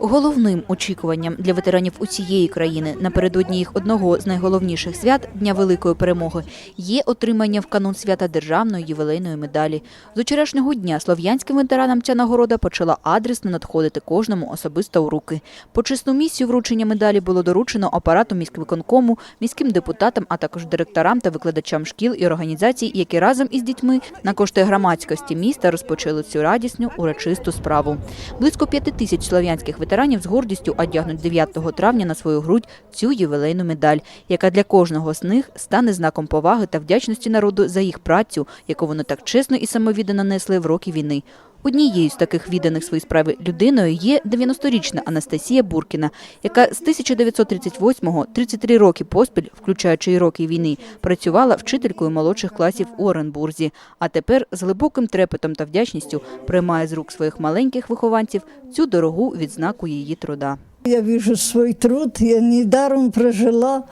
Головним очікуванням для ветеранів усієї країни напередодні їх одного з найголовніших свят Дня Великої Перемоги є отримання в канун свята державної ювілейної медалі. З вчорашнього дня слов'янським ветеранам ця нагорода почала адресно надходити кожному особисто у руки. Почесну місію вручення медалі було доручено апарату міськвиконкому, міським депутатам, а також директорам та викладачам шкіл і організацій, які разом із дітьми на кошти громадськості міста розпочали цю радісну урочисту справу. Близько п'яти тисяч слов'янських ветеранів з гордістю одягнуть 9 травня на свою грудь цю ювілейну медаль, яка для кожного з них стане знаком поваги та вдячності народу за їх працю, яку вони так чесно і самовіддано несли в роки війни. Однією з таких відданих своїй справі людиною є 90-річна Анастасія Буркіна, яка з 1938-го 33 роки поспіль, включаючи роки війни, працювала вчителькою молодших класів у Оренбурзі, а тепер з глибоким трепетом та вдячністю приймає з рук своїх маленьких вихованців цю дорогу відзнаку її труда. Я вижу свой труд, я недаром прожила.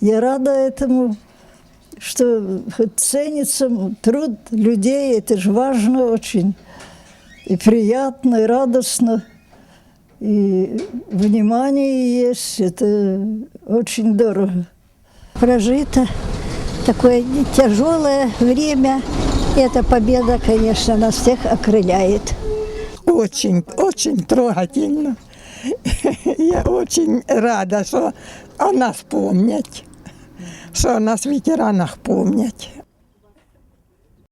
Я рада что хоть ценится труд людей, это же важно очень. И приятно, и радостно. И внимание есть, это очень дорого. прожито такое тяжелое время. Эта победа, конечно, нас всех окрыляет. Очень, очень трогательно. Я очень рада, что о нас помнять, что о нас ветеранах помнять.